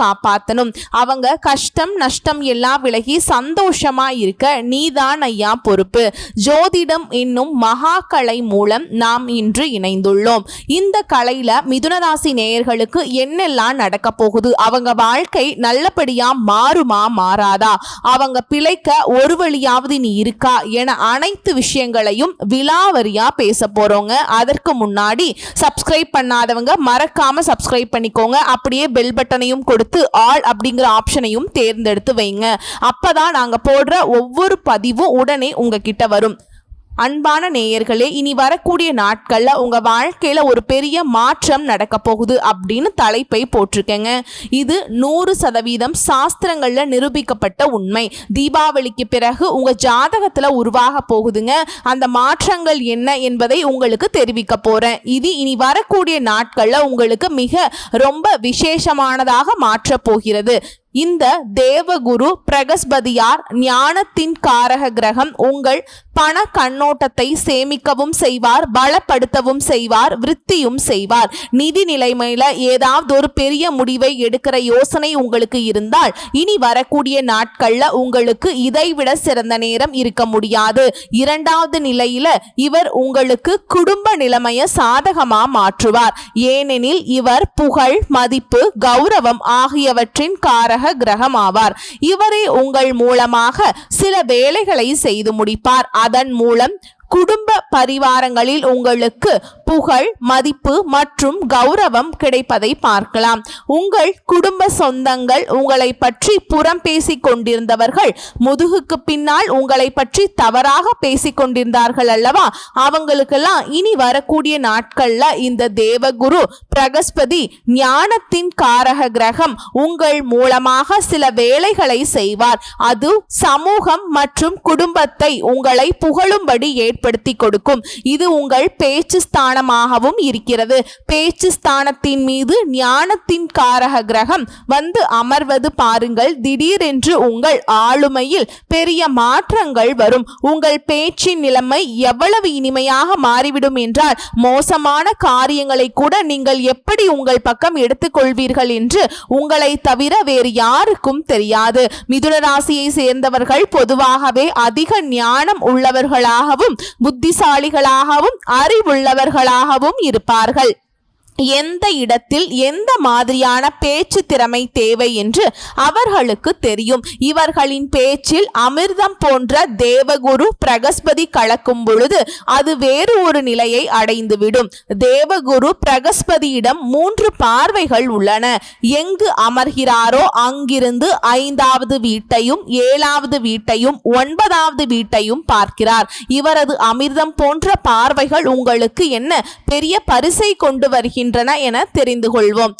காப்பாத்தணும். அவங்க கஷ்டம் நஷ்டம் எல்லாம் விலகி சந்தோஷமா இருக்க நீதான் ஐயா பொறுப்பு. ஜோதிடம் என்னும் மகா கலை மூலம் நாம் இன்று இணைந்துள்ளோம். இந்த கலையில மிதுனராசி நேயர்களுக்கு என்னெல்லாம் நடக்க போகுது? அவங்க வாழ்க்கை நல்லபடியா மாறுமா மாறாதா? அவங்க பிழைக்க ஒரு வழியாவது நீ இருக்கா? என அனைத்து விஷயங்களையும் விலாவரியா பேச போறோங்க. அதற்கு முன்னாடி சப்ஸ்கிரைப் பண்ணாதவங்க மறக்காம சப்ஸ்கிரைப் பண்ணிக்கோங்க. அப்படியே பெல் பட்டனையும் கொடுத்து ஆள் அப்படிங்கிற ஆப்ஷனையும் தேர்ந்தெடுத்து வைங்க. அப்போதான் நாங்கள் போடுற ஒவ்வொரு பதிவும் உடனே உங்ககிட்ட வரும். அன்பான நேயர்களே இனி வரக்கூடிய நாட்களில் உங்கள் வாழ்க்கையில் ஒரு பெரிய மாற்றம் நடக்க போகுது அப்படின்னு தலைப்பை போட்டிருக்கேங்க. இது நூறு சதவீதம் சாஸ்திரங்களில் நிரூபிக்கப்பட்ட உண்மை. தீபாவளிக்கு பிறகு உங்கள் ஜாதகத்தில் உருவாக போகுதுங்க. அந்த மாற்றங்கள் என்ன என்பதை உங்களுக்கு தெரிவிக்க போகிறேன் இது இனி வரக்கூடிய நாட்களில் உங்களுக்கு மிக ரொம்ப விசேஷமானதாக மாற்றப் போகிறது. இந்த தேவகுரு பிரகஸ்பதியார் ஞானத்தின் காரக கிரகம் உங்கள் பண கண்ணோட்டத்தை சேமிக்கவும் செய்வார் பலப்படுத்தவும் செய்வார் விருத்தியும் செய்வார். நிதி நிலைமையில ஏதாவது ஒரு பெரிய முடிவை எடுக்கிற யோசனை உங்களுக்கு இருந்தால் இனி வரக்கூடிய நாட்கள்ல உங்களுக்கு இதைவிட சிறந்த நேரம் இருக்க முடியாது. இரண்டாவது நிலையில இவர் உங்களுக்கு குடும்ப நிலைமைய சாதகமா மாற்றுவார். ஏனெனில் இவர் புகழ் மதிப்பு கௌரவம் ஆகியவற்றின் காரக கிரகம் ஆவார் இவரே உங்கள் மூலமாக சில வேலைகளை செய்து முடிப்பார். அதன் மூலம் குடும்ப பரிவாரங்களில் உங்களுக்கு புகழ் மதிப்பு மற்றும் கௌரவம் கிடைப்பதை பார்க்கலாம். உங்கள் குடும்ப சொந்தங்கள் உங்களை பற்றி புறம் பேசிக் கொண்டிருந்தவர்கள் முதுகுக்கு பின்னால் உங்களை பற்றி தவறாக பேசிக் கொண்டிருந்தார்கள் அல்லவா? அவங்களுக்கெல்லாம் இனி வரக்கூடிய நாட்கள்ல இந்த தேவகுரு பிரகஸ்பதி ஞானத்தின் காரக கிரகம் உங்கள் மூலமாக சில வேலைகளை செய்வார். அது சமூகம் மற்றும் குடும்பத்தை உங்களை புகழும்படி ஏற்படுத்தி கொடுக்கும். இது உங்கள் பேச்சு ஸ்தானமாகவும் இருக்கிறது. பேச்சு ஸ்தானத்தின் மீது ஞானத்தின் காரக கிரகம் வந்து அமர்வது பாருங்கள். திடீரென்று உங்கள் ஆளுமையில் பெரிய மாற்றங்கள் வரும். உங்கள் பேச்சின் நிலைமை எவ்வளவு இனிமையாக மாறிவிடும் என்றால் மோசமான காரியங்களை கூட நீங்கள் எப்படி உங்கள் பக்கம் எடுத்துக்கொள்வீர்கள் என்று உங்களை தவிர வேறு யாருக்கும் தெரியாது. மிதுன ராசியை சேர்ந்தவர்கள் பொதுவாகவே அதிக ஞானம் உள்ளவர்களாகவும் புத்திசாலிகளாகவும் அறிவுள்ளவர்களாகவும் இருப்பார்கள். எந்த இடத்தில் எந்த மாதிரியான பேச்சு திறமை தேவை என்று அவர்களுக்கு தெரியும். இவர்களின் பேச்சில் அமிர்தம் போன்ற தேவகுரு பிரகஸ்பதி கலக்கும் பொழுது அது வேறு ஒரு நிலையை அடைந்துவிடும். தேவகுரு பிரகஸ்பதியிடம் மூன்று பார்வைகள் உள்ளன. எங்கு அமர்கிறாரோ அங்கிருந்து ஐந்தாவது வீட்டையும் ஏழாவது வீட்டையும் ஒன்பதாவது வீட்டையும் பார்க்கிறார். இவரது அமிர்தம் போன்ற பார்வைகள் உங்களுக்கு என்ன? பெரிய பரிசை கொண்டு வருகின்றன. என தெரிந்து கொள்வோம்.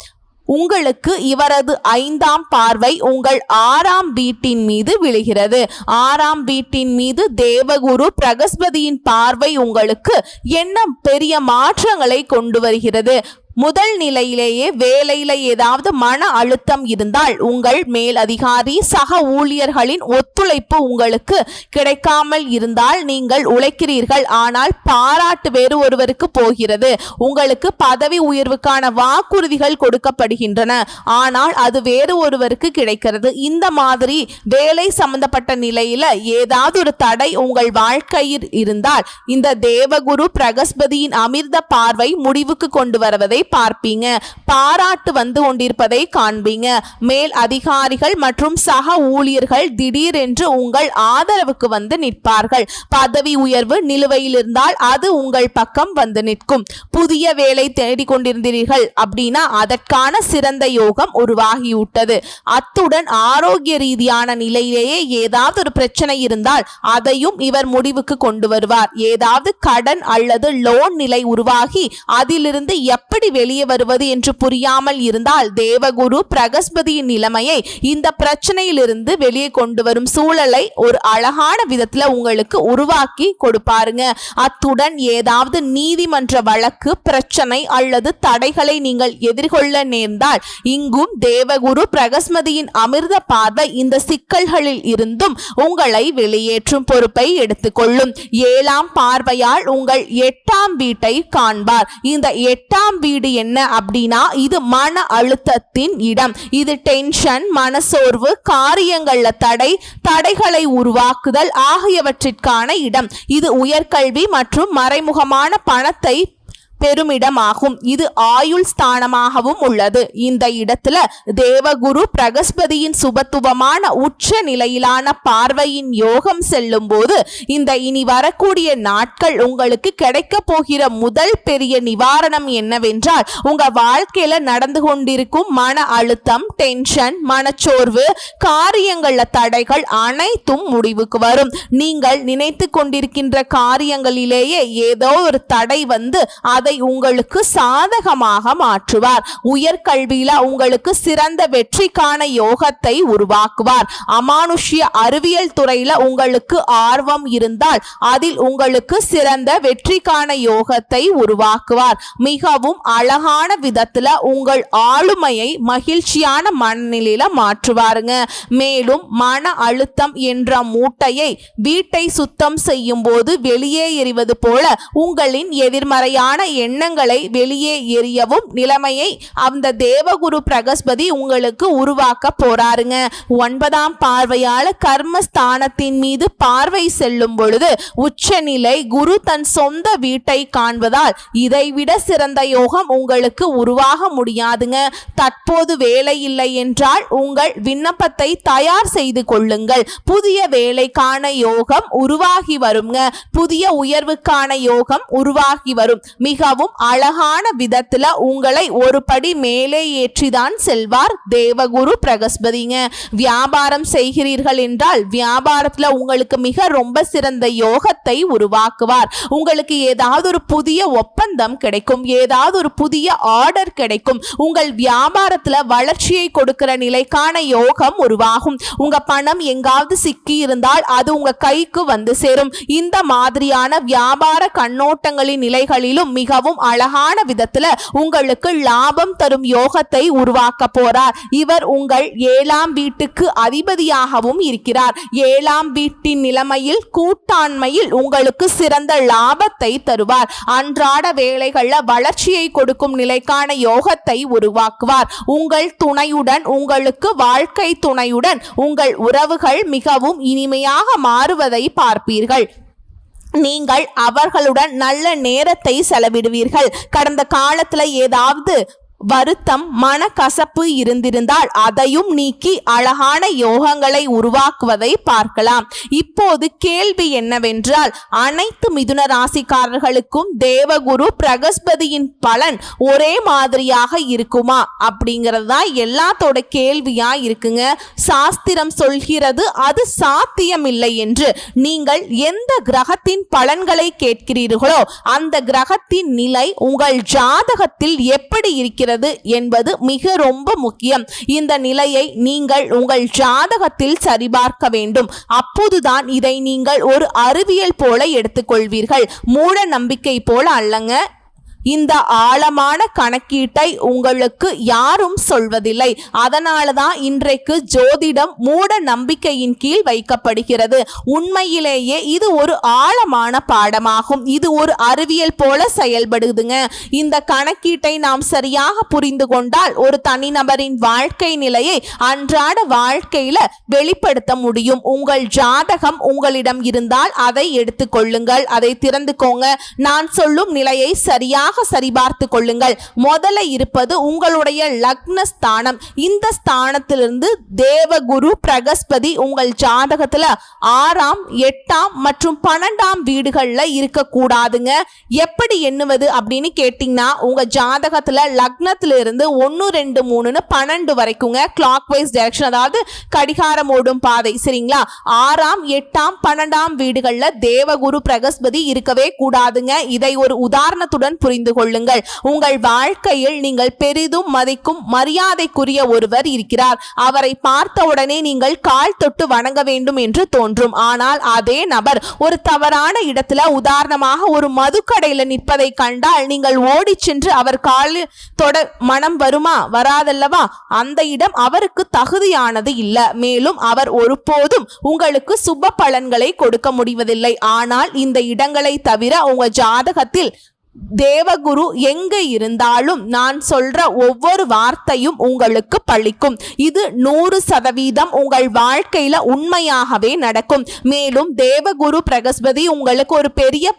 உங்களுக்கு இவரது ஐந்தாம் பார்வை உங்கள் ஆறாம் வீட்டின் மீது விழுகிறது. ஆறாம் வீட்டின் மீது தேவகுரு பிரகஸ்பதியின் பார்வை உங்களுக்கு என்ன பெரிய மாற்றங்களை கொண்டு வருகிறது. முதல் நிலையிலேயே வேலையில ஏதாவது மன அழுத்தம் இருந்தால் உங்கள் மேல் அதிகாரி சக ஊழியர்களின் ஒத்துழைப்பு உங்களுக்கு கிடைக்காமல் இருந்தால் நீங்கள் உழைக்கிறீர்கள். ஆனால் பாராட்டு வேறு ஒருவருக்கு போகிறது. உங்களுக்கு பதவி உயர்வுக்கான வாக்குறுதிகள் கொடுக்கப்படுகின்றன. ஆனால் அது வேறு ஒருவருக்கு கிடைக்கிறது. இந்த மாதிரி வேலை சம்பந்தப்பட்ட நிலையில ஏதாவது ஒரு தடை உங்கள் வாழ்க்கையில் இருந்தால் இந்த தேவகுரு பிரகஸ்பதியின் அமிர்த பார்வை முடிவுக்கு கொண்டு வருவதை பார்ப்பீங்க. பாராட்டு வந்து கொண்டிருப்பதை காண்பீங்க. மேல் அதிகாரிகள் மற்றும் சக ஊழியர்கள் திடீரென்று உங்கள் ஆதரவுக்கு வந்து நிற்பார்கள். பதவி உயர்வு நிலுவையில் இருந்தால் அது உங்கள் பக்கம் வந்து நிற்கும். புதிய வேலை தேடிக்கொண்டிருந்தீர்கள் அப்படின்னா அதற்கான சிறந்த யோகம் உருவாகிவிட்டது. அத்துடன் ஆரோக்கிய ரீதியான நிலையிலேயே ஏதாவது ஒரு பிரச்சனை இருந்தால் அதையும் இவர் முடிவுக்கு கொண்டு வருவார். ஏதாவது கடன் அல்லது லோன் நிலை உருவாகி அதிலிருந்து எப்படி வெளியே வருவது என்று புரியாமல் இருந்தால் தேவகுரு பிரகஸ்பதியின் நிலைமையை இந்த பிரச்சனையிலிருந்து வெளியே கொண்டு வரும் சூழலை ஒரு அழகான விதத்துல உங்களுக்கு உருவாக்கி கொடுப்பாருங்க. அத்துடன் ஏதாவது நீதிமன்ற வழக்கு பிரச்சனை அல்லது தடைகளை நீங்கள் எதிர்கொள்ள நேர்ந்தால் இங்கும் தேவகுரு பிரகஸ்பதியின் அமிர்த பார்வை இந்த சிக்கல்களில் இருந்தும் உங்களை வெளியேற்றும் பொறுப்பை எடுத்துக்கொள்ளும். ஏழாம் பார்வையால் உங்கள் எட்டாம் வீட்டை காண்பார். இந்த எட்டாம் வீடு என்ன அப்படின்னா இது மன அழுத்தத்தின் இடம். இது டென்ஷன் மனசோர்வு காரியங்கள்ல தடை தடைகளை உருவாக்குதல் ஆகியவற்றிற்கான இடம். இது உயர்கல்வி மற்றும் மறைமுகமான பணத்தை பெருமிடமாகும். இது ஆயுள் ஸ்தானமாகவும் உள்ளது. இந்த இடத்துல தேவகுரு பிரகஸ்பதியின் சுபத்துவமான உச்ச நிலையிலான பார்வையின் யோகம் செல்லும் போது இந்த இனி வரக்கூடிய நாட்கள் உங்களுக்கு கிடைக்க போகிற முதல் பெரிய நிவாரணம் என்னவென்றால் உங்க வாழ்க்கையில நடந்து கொண்டிருக்கும் மன அழுத்தம் டென்ஷன் மனச்சோர்வு காரியங்கள்ல தடைகள் அனைத்தும் முடிவுக்கு வரும். நீங்கள் நினைத்து கொண்டிருக்கின்ற காரியங்களிலேயே ஏதோ ஒரு தடை வந்து அதை உங்களுக்கு சாதகமாக மாற்றுவார். உயர்கல்வியில உங்களுக்கு சிறந்த வெற்றிக்கான யோகத்தை உருவாக்குவார். அமானுஷ்ய அறிவியல் துறையில உங்களுக்கு ஆர்வம் இருந்தால் அதில் உங்களுக்கு சிறந்த வெற்றிக்கான யோகத்தை உருவாக்குவார். மிகவும் அழகான விதத்துல உங்கள் ஆளுமையை மகிழ்ச்சியான மனநிலையில மாற்றுவாருங்க. மேலும் மன அழுத்தம் என்ற மூட்டையை வீட்டை சுத்தம் செய்யும் போது வெளியே எறிவது போல உங்களின் எதிர்மறையான எண்ணங்களை வெளியே எறியவும் நிலைமையை அந்த தேவகுரு பிரகஸ்பதி உங்களுக்கு உருவாக்க போறாருங்க. ஒன்பதாம் பார்வையால கர்மஸ்தானத்தின் மீது பார்வை செல்லும் பொழுது உச்சநிலை குரு தன் சொந்த வீட்டை காண்பதால் இதைவிட சிறந்த யோகம் உங்களுக்கு உருவாக முடியாதுங்க. தற்போது வேலை இல்லை என்றால் உங்கள் விண்ணப்பத்தை தயார் செய்து கொள்ளுங்கள். புதிய வேலைக்கான யோகம் உருவாகி வருங்க. புதிய உயர்வுக்கான யோகம் உருவாகி வரும். மிக மிகவும் அழகான விதத்துல உங்களை ஒரு படி மேலே ஏற்றிதான் செல்வார் தேவகுரு பிரகஸ்பதிங்க. வியாபாரம் செய்கிறீர்கள் என்றால் வியாபாரத்துல உங்களுக்கு மிக ரொம்ப சிறந்த யோகத்தை உருவாக்குவார். உங்களுக்கு ஏதாவது ஒரு புதிய ஒப்பந்தம் கிடைக்கும் ஏதாவது ஒரு புதிய ஆர்டர் கிடைக்கும். உங்கள் வியாபாரத்துல வளர்ச்சியை கொடுக்கிற நிலைக்கான யோகம் உருவாகும். உங்க பணம் எங்காவது சிக்கி இருந்தால் அது உங்க கைக்கு வந்து சேரும். இந்த மாதிரியான வியாபார கண்ணோட்டங்களின் நிலைகளிலும் மிக மிகவும் அழகான விதத்துல உங்களுக்கு லாபம் தரும் யோகத்தை உருவாக்க போறார். இவர் உங்கள் ஏழாம் வீட்டுக்கு அதிபதியாகவும் இருக்கிறார். ஏழாம் வீட்டின் நிலைமையில் கூட்டாண்மையில் உங்களுக்கு சிறந்த லாபத்தை தருவார். அன்றாட வேலைகள்ல வளர்ச்சியை கொடுக்கும் நிலைக்கான யோகத்தை உருவாக்குவார். உங்கள் துணையுடன் உங்களுக்கு வாழ்க்கை துணையுடன் உங்கள் உறவுகள் மிகவும் இனிமையாக மாறுவதை பார்ப்பீர்கள். நீங்கள் அவர்களுடன் நல்ல நேரத்தை செலவிடுவீர்கள். கடந்த காலத்துல ஏதாவது வருத்தம் மனக்கசப்பு இருந்திருந்தால் அதையும் நீக்கி அழகான யோகங்களை உருவாக்குவதை பார்க்கலாம். இப்போது கேள்வி என்னவென்றால் அனைத்து மிதுன ராசிக்காரர்களுக்கும் தேவகுரு பிரகஸ்பதியின் பலன் ஒரே மாதிரியாக இருக்குமா? அப்படிங்கிறது தான் எல்லாத்தோட கேள்வியா இருக்குங்க. சாஸ்திரம் சொல்கிறது அது சாத்தியமில்லை என்று. நீங்கள் எந்த கிரகத்தின் பலன்களை கேட்கிறீர்களோ அந்த கிரகத்தின் நிலை உங்கள் ஜாதகத்தில் எப்படி இருக்கிறது? என்பது மிக ரொம்ப முக்கியம். இந்த நிலையை நீங்கள் உங்கள் ஜாதகத்தில் சரிபார்க்க வேண்டும். அப்போதுதான் இதை நீங்கள் ஒரு அறிவியல் போல எடுத்துக்கொள்வீர்கள். மூட நம்பிக்கை போல அல்லங்க. இந்த ஆழமான கணக்கீட்டை உங்களுக்கு யாரும் சொல்வதில்லை. அதனால தான் இன்றைக்கு ஜோதிடம் மூட நம்பிக்கையின் கீழ் வைக்கப்படுகிறது. உண்மையிலேயே இது ஒரு ஆழமான பாடமாகும். இது ஒரு அறிவியல் போல செயல்படுதுங்க. இந்த கணக்கீட்டை நாம் சரியாக புரிந்து கொண்டால் ஒரு தனிநபரின் வாழ்க்கை நிலையை அன்றாட வாழ்க்கையில வெளிப்படுத்த முடியும். உங்கள் ஜாதகம் உங்களிடம் இருந்தால் அதை எடுத்துக்கொள்ளுங்கள் அதை திறந்துக்கோங்க. நான் சொல்லும் நிலையை சரியாக சரிபார்த்து கொள்ளுங்கள். முதல்ல இருப்பது உங்களுடைய லக்ன ஸ்தானம் இந்த ஸ்தானத்திலிருந்து தேவகுரு பிரகஸ்பதி உங்கள் ஜாதகத்துல ஆறாம் எட்டாம் மற்றும் பன்னெண்டாம் வீடுகள்ல இருக்கக்கூடாதுங்க. எப்படி எண்ணுவது அப்படின்னு கேட்டிங்கன்னா உங்க ஜாதகத்துல லக்னத்துல இருந்து ஒன்று ரெண்டு மூணுன்னு பன்னெண்டு வரைக்குங்க. கிளாக் வைஸ் டைரக்ஷன் அதாவது கடிகாரம் ஓடும் பாதை சரிங்களா? ஆறாம் எட்டாம் பன்னெண்டாம் வீடுகள்ல தேவகுரு பிரகஸ்பதி இருக்கவே கூடாதுங்க. இதை ஒரு உதாரணத்துடன் புரிந்து புரிந்து கொள்ளுங்கள். உங்கள் வாழ்க்கையில் நீங்கள் பெரிதும் மதிக்கும் மரியாதைக்குரிய ஒருவர் இருக்கிறார். அவரை பார்த்தவுடனே நீங்கள் கால் தொட்டு வணங்க வேண்டும் என்று தோன்றும். ஆனால் அதே நபர் ஒரு தவறான இடத்துல உதாரணமாக ஒரு மதுக்கடையில நிற்பதை கண்டால் நீங்கள் ஓடி சென்று அவர் காலில் தொட மனம் வருமா வராதல்லவா? அந்த இடம் அவருக்கு தகுதியானது இல்ல. மேலும் அவர் ஒருபோதும் உங்களுக்கு சுப பலன்களை கொடுக்க முடிவதில்லை. ஆனால் இந்த இடங்களை தவிர உங்க ஜாதகத்தில் தேவகுரு எங்க இருந்தாலும் நான் சொல்ற ஒவ்வொரு வார்த்தையும் உங்களுக்கு பழிக்கும். இது நூறு சதவீதம் உங்கள் வாழ்க்கையில உண்மையாகவே நடக்கும். மேலும் தேவகுரு பிரகஸ்பதி உங்களுக்கு ஒரு பெரிய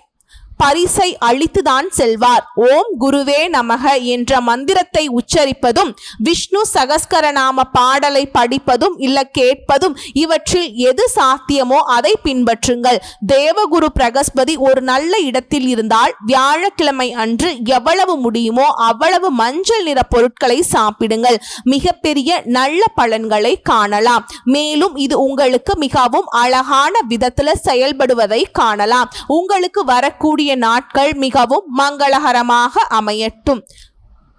பரிசை அளித்துதான் செல்வார். ஓம் குருவே நமக என்ற மந்திரத்தை உச்சரிப்பதும் விஷ்ணு சகஸ்கரநாம பாடலை படிப்பதும் இல்ல கேட்பதும் இவற்றில் எது சாத்தியமோ அதை பின்பற்றுங்கள். தேவகுரு பிரகஸ்பதி ஒரு நல்ல இடத்தில் இருந்தால் வியாழக்கிழமை அன்று எவ்வளவு முடியுமோ அவ்வளவு மஞ்சள் நிற பொருட்களை சாப்பிடுங்கள். மிகப்பெரிய நல்ல பலன்களை காணலாம். மேலும் இது உங்களுக்கு மிகவும் அழகான விதத்துல செயல்படுவதை காணலாம். உங்களுக்கு வரக்கூடிய நாட்கள் மிகவும் மங்களகரமாக அமையட்டும்.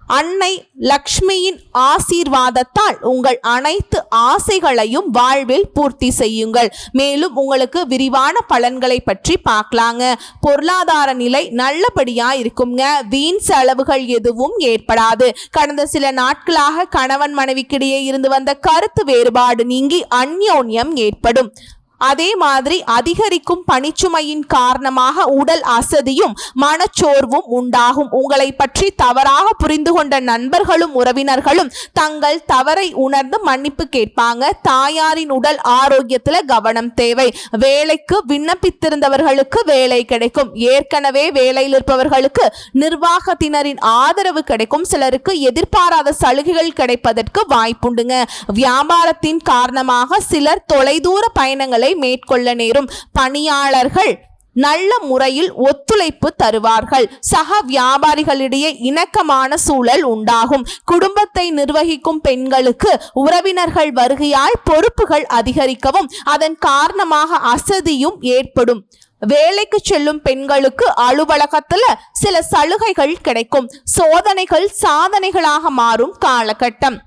அன்னை லக்ஷ்மியின் ஆசீர்வாதத்தால் உங்கள் அனைத்து ஆசைகளையும் வாழ்வில் பூர்த்தி செய்யுங்கள். மேலும் உங்களுக்கு விரிவான பலன்களை பற்றி பார்க்கலாங்க. பொருளாதார நிலை நல்லபடியா இருக்குங்க வீண் செலவுகள் எதுவும் ஏற்படாது. கடந்த சில நாட்களாக கணவன் மனைவிக்கிடையே இருந்து வந்த கருத்து வேறுபாடு நீங்கி அந்யோன்யம் ஏற்படும். அதே மாதிரி அதிகரிக்கும் பணிச்சுமையின் காரணமாக உடல் அசதியும் மனச்சோர்வும் உண்டாகும். உங்களை பற்றி தவறாக புரிந்து கொண்ட நண்பர்களும் உறவினர்களும் தங்கள் தவறை உணர்ந்து மன்னிப்பு கேட்பாங்க. தாயாரின் உடல் ஆரோக்கியத்துல கவனம் தேவை. வேலைக்கு விண்ணப்பித்திருந்தவர்களுக்கு வேலை கிடைக்கும். ஏற்கனவே வேலையில் இருப்பவர்களுக்கு நிர்வாகத்தினரின் ஆதரவு கிடைக்கும். சிலருக்கு எதிர்பாராத சலுகைகள் கிடைப்பதற்கு வாய்ப்புண்டுங்க. வியாபாரத்தின் காரணமாக சிலர் தொலைதூர பயணங்களை மேற்கொள்ள நேரும் பணியாளர்கள் நல்ல முறையில் ஒத்துழைப்பு தருவார்கள். சக வியாபாரிகளிடையே இணக்கமான சூழல் உண்டாகும். குடும்பத்தை நிர்வகிக்கும் பெண்களுக்கு உறவினர்கள் வருகையால் பொறுப்புகள் அதிகரிக்கவும் அதன் காரணமாக அசதியும் ஏற்படும். வேலைக்கு செல்லும் பெண்களுக்கு அலுவலகத்துல சில சலுகைகள் கிடைக்கும். சோதனைகள் சாதனைகளாக மாறும் காலகட்டம்.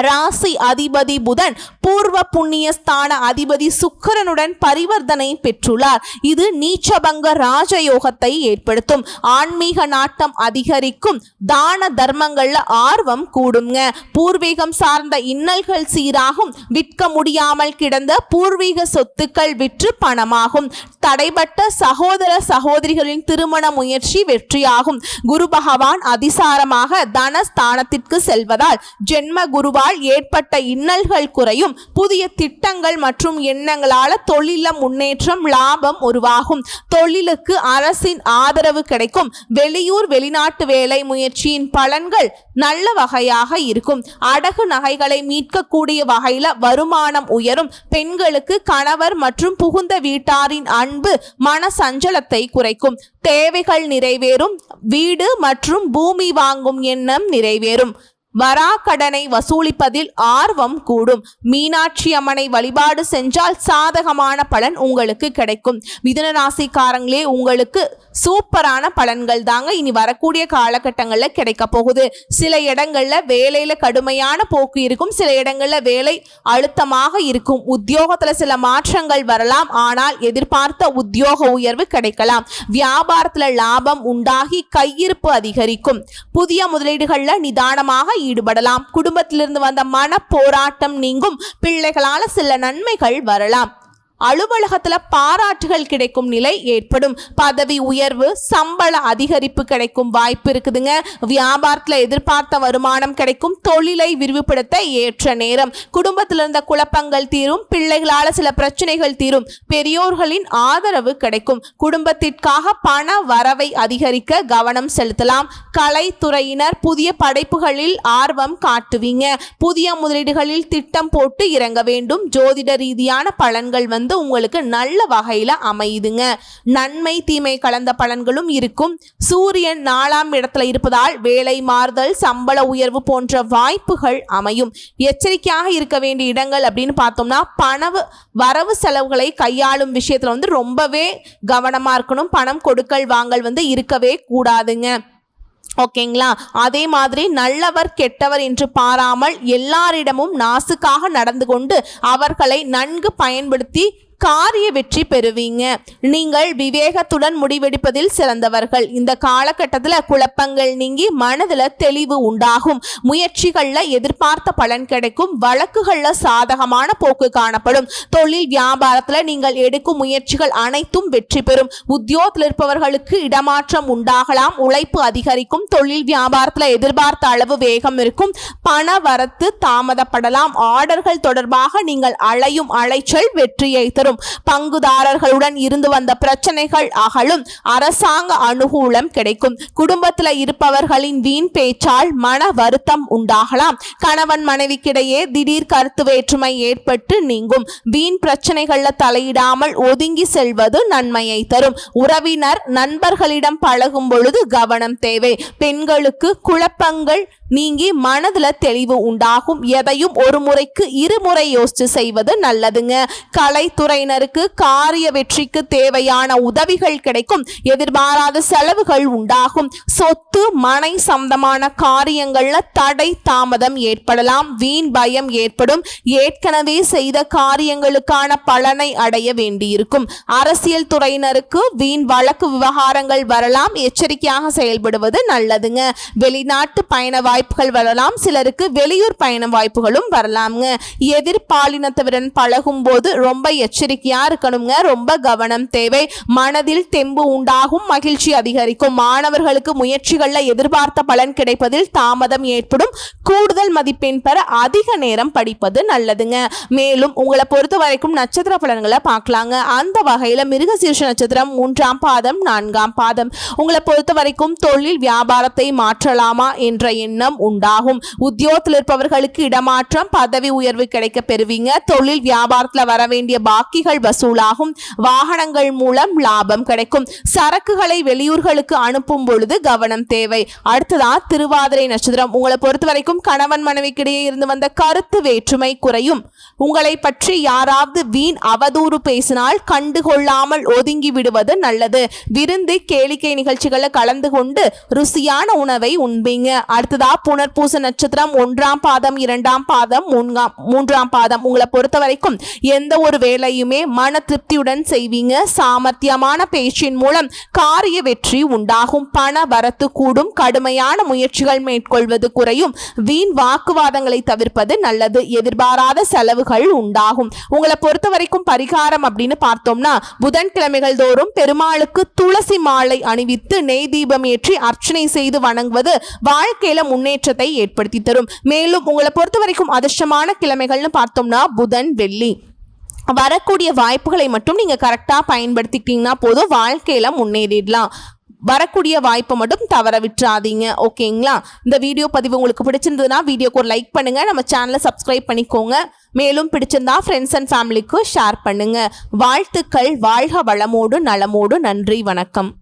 ராசி அதிபதி புதன் பூர்வ புண்ணியஸ்தான அதிபதி சுக்கிரனுடன் பரிவர்த்தனை பெற்றுள்ளார். இது நீச்சபங்க ராஜயோகத்தை ஏற்படுத்தும். ஆன்மீக நாட்டம் அதிகரிக்கும். தான தர்மங்கள்ல ஆர்வம் கூடுங்க. பூர்வீகம் சார்ந்த இன்னல்கள் சீராகும். விற்க முடியாமல் கிடந்த பூர்வீக சொத்துக்கள் விற்று பணமாகும். தடைபட்ட சகோதர சகோதரிகளின் திருமண முயற்சி வெற்றியாகும். குரு பகவான் அதிசாரமாக தனஸ்தானத்திற்கு செல்வதால் ஜென்ம குருவால் ஏற்பட்ட இன்னல்கள் குறையும். புதிய திட்டங்கள் மற்றும் எண்ணங்களால் தொழில முன்னேற்றம் லாபம் உருவாகும். தொழிலுக்கு அரசின் ஆதரவு கிடைக்கும். வெளியூர் வெளிநாட்டு வேலை முயற்சியின் பலன்கள் நல்ல வகையாக இருக்கும். அடகு நகைகளை மீட்கக்கூடிய வகையில் வருமானம் உயரும். பெண்களுக்கு கணவர் மற்றும் புகுந்த வீட்டாரின் அன்பு மன சஞ்சலத்தை குறைக்கும். தேவைகள் நிறைவேறும். வீடு மற்றும் பூமி வாங்கும் எண்ணம் நிறைவேறும். வராக்கடனை வசூலிப்பதில் ஆர்வம் கூடும். மீனாட்சி அம்மனை வழிபாடு செஞ்சால் சாதகமான பலன் உங்களுக்கு கிடைக்கும். மிதுன ராசிக்காரங்களே உங்களுக்கு சூப்பரான பலன்கள் தாங்க இனி வரக்கூடிய காலகட்டங்களில் கிடைக்க போகுது. சில இடங்கள்ல வேலையில கடுமையான போக்கு இருக்கும். சில இடங்கள்ல வேலை அழுத்தமாக இருக்கும். உத்தியோகத்துல சில மாற்றங்கள் வரலாம். ஆனால் எதிர்பார்த்த உத்தியோக உயர்வு கிடைக்கலாம். வியாபாரத்துல லாபம் உண்டாகி கையிருப்பு அதிகரிக்கும். புதிய முதலீடுகள்ல நிதானமாக ஈடுபடலாம். குடும்பத்திலிருந்து வந்த மன போராட்டம் நீங்கும். பிள்ளைகளால சில நன்மைகள் வரலாம். அலுவலகத்துல பாராட்டுகள் கிடைக்கும் நிலை ஏற்படும். பதவி உயர்வு சம்பள அதிகரிப்பு கிடைக்கும் வாய்ப்பு இருக்குதுங்க. வியாபாரத்துல எதிர்பார்த்த வருமானம் கிடைக்கும். தொழிலை விரிவுபடுத்த ஏற்ற நேரம். குடும்பத்தில் இருந்த குழப்பங்கள் தீரும். பிள்ளைகளால சில பிரச்சனைகள் தீரும். பெரியோர்களின் ஆதரவு கிடைக்கும். குடும்பத்திற்காக பண வரவை அதிகரிக்க கவனம் செலுத்தலாம். கலைத்துறையினர் புதிய படைப்புகளில் ஆர்வம் காட்டுவீங்க. புதிய முதலீடுகளில் திட்டம் போட்டு இறங்க வேண்டும். ஜோதிட ரீதியான பலன்கள் வந்து உங்களுக்கு நல்ல வகையில் அமையுதுங்க. நன்மை தீமை கலந்த பலன்களும் இருக்கும். சூரியன் நாலாம் இடத்துல இருப்பதால் வேலை மாறுதல் சம்பள உயர்வு போன்ற வாய்ப்புகள் அமையும். எச்சரிக்கையாக இருக்க வேண்டிய இடங்கள் அப்படின்னு பார்த்தோம்னா பணவு வரவு செலவுகளை கையாளும் விஷயத்தில் வந்து ரொம்பவே கவனமாக இருக்கணும். பணம் கொடுக்கல் வாங்கல் வந்து இருக்கவே கூடாதுங்க. ஓகேங்களா? அதே மாதிரி நல்லவர் கெட்டவர் என்று பாராமல் எல்லாரிடமும் நாசுக்காக நடந்து கொண்டு அவர்களை நன்கு பயன்படுத்தி காரிய வெற்றி பெறுவீங்க. நீங்கள் விவேகத்துடன் முடிவெடுப்பதில் சிறந்தவர்கள். இந்த காலகட்டத்தில் குழப்பங்கள் நீங்கி மனதில் தெளிவு உண்டாகும். முயற்சிகளில் எதிர்பார்த்த பலன் கிடைக்கும். வழக்குகளில் சாதகமான போக்கு காணப்படும். தொழில் வியாபாரத்தில் நீங்கள் எடுக்கும் முயற்சிகள் அனைத்தும் வெற்றி பெறும். உத்தியோகத்தில் இருப்பவர்களுக்கு இடமாற்றம் உண்டாகலாம். உழைப்பு அதிகரிக்கும். தொழில் வியாபாரத்தில் எதிர்பார்த்த அளவு வேகம் இருக்கும். பண வரத்து தாமதப்படலாம். ஆர்டர்கள் தொடர்பாக நீங்கள் அலையும் அலைச்சல் வெற்றியை தரும். பங்குதாரர்களுடன் இருந்து வந்த பிரச்சனைகள் அகலும். அரசாங்க அனுகூலம் கிடைக்கும். குடும்பத்தில் இருப்பவர்களின் வீண் பேச்சால் மன வருத்தம் உண்டாகலாம். கணவன் மனைவிக்கிடையே திடீர் கருத்து வேற்றுமை ஏற்பட்டு நீங்கும். வீண் பிரச்சனைகள்ல தலையிடாமல் ஒதுங்கி செல்வது நன்மையை தரும். உறவினர் நண்பர்களிடம் பழகும் பொழுது கவனம் தேவை. பெண்களுக்கு குழப்பங்கள் நீங்கி மனதுல தெளிவு உண்டாகும். எதையும் ஒரு முறைக்கு இருமுறை யோசிச்சு செய்வது நல்லதுங்க. கலைத்துறையினருக்கு காரிய வெற்றிக்கு தேவையான உதவிகள் கிடைக்கும். எதிர்பாராத செலவுகள் உண்டாகும். சொத்து மனை சம்பந்தமான காரியங்கள்ல தடை தாமதம் ஏற்படலாம். வீண் பயம் ஏற்படும். ஏற்கனவே செய்த காரியங்களுக்கான பலனை அடைய வேண்டியிருக்கும். அரசியல் துறையினருக்கு வீண் வழக்கு விவகாரங்கள் வரலாம். எச்சரிக்கையாக செயல்படுவது நல்லதுங்க. வெளிநாட்டு பயண வாய்ப்புகள் வரலாம். சிலருக்கு வெளியூர் பயண வாய்ப்புகளும் வரலாம்ங்க. எதிர்பாலினத்தவருடன் பழகும் போது ரொம்ப எச்சரிக்கையா இருக்கணுங்க ரொம்ப கவனம் தேவை. மனதில் தெம்பு உண்டாகும். மகிழ்ச்சி அதிகரிக்கும். மாணவர்களுக்கு முயற்சிகள்ல எதிர்பார்த்த பலன் கிடைப்பதில் தாமதம் ஏற்படும். கூடுதல் மதிப்பெண் பெற அதிக நேரம் படிப்பது நல்லதுங்க. மேலும் உங்களை பொறுத்த வரைக்கும் நட்சத்திர பலன்களை பார்க்கலாங்க. அந்த வகையில மிருகசீர்ஷ நட்சத்திரம் மூன்றாம் பாதம் நான்காம் பாதம். உங்களை பொறுத்த வரைக்கும் தொழில் வியாபாரத்தை மாற்றலாமா என்ற எண்ணம் மாற்றம் உண்டாகும். உத்தியோகத்தில் இருப்பவர்களுக்கு இடமாற்றம் பதவி உயர்வு கிடைக்க பெறுவீங்க. தொழில் வியாபாரத்தில் வர வேண்டிய பாக்கிகள் வசூலாகும். வாகனங்கள் மூலம் லாபம் கிடைக்கும். சரக்குகளை வெளியூர்களுக்கு அனுப்பும் பொழுது கவனம் தேவை. அடுத்ததா திருவாதிரை நட்சத்திரம். உங்களை பொறுத்த வரைக்கும் கணவன் மனைவிக்கிடையே இருந்து வந்த கருத்து வேற்றுமை குறையும். உங்களை பற்றி யாராவது வீண் அவதூறு பேசினால் கண்டுகொள்ளாமல் ஒதுங்கி விடுவது நல்லது. விருந்து கேளிக்கை நிகழ்ச்சிகளில் கலந்து கொண்டு ருசியான உணவை உண்பீங்க. அடுத்ததா புனர்பூச நட்சத்திரம் ஒன்றாம் பாதம் இரண்டாம் பாதம் மூன்றாம் மூன்றாம் பாதம். உங்களை பொறுத்த வரைக்கும் எந்த ஒரு வேலையுமே மன திருப்தியுடன் செய்வீங்க. சாமர்த்தியமான பேச்சின் மூலம் காரிய வெற்றி உண்டாகும். பண வரத்து கூடும். கடுமையான முயற்சிகள் மேற்கொள்வது குறையும். வீண் வாக்குவாதங்களை தவிர்ப்பது நல்லது. எதிர்பாராத செலவுகள் உண்டாகும். உங்களை பொறுத்த வரைக்கும் பரிகாரம் அப்படின்னு பார்த்தோம்னா புதன்கிழமைகள் தோறும் பெருமாளுக்கு துளசி மாலை அணிவித்து நெய் தீபம் ஏற்றி அர்ச்சனை செய்து வணங்குவது வாழ்க்கையில முன்னேற்றத்தை ஏற்படுத்தி தரும். மேலும் உங்களை பொறுத்த வரைக்கும் அதிர்ஷ்டமான கிழமைகள்னு பார்த்தோம்னா புதன் வெள்ளி. வரக்கூடிய வாய்ப்புகளை மட்டும் நீங்கள் கரெக்டாக பயன்படுத்திக்கிட்டீங்கன்னா போதும். வாழ்க்கையில் முன்னேறிடலாம். வரக்கூடிய வாய்ப்பை மட்டும் தவற விட்டுறாதீங்க. ஓகேங்களா இந்த வீடியோ பதிவு உங்களுக்கு பிடிச்சிருந்ததுன்னா வீடியோக்கு ஒரு லைக் பண்ணுங்கள் நம்ம சேனலை சப்ஸ்கிரைப் பண்ணிக்கோங்க. மேலும் பிடிச்சிருந்தா ஃப்ரெண்ட்ஸ் அண்ட் ஃபேமிலிக்கு ஷேர் பண்ணுங்கள் வாழ்த்துக்கள். வாழ்க வளமோடு நலமோடு. நன்றி. வணக்கம்.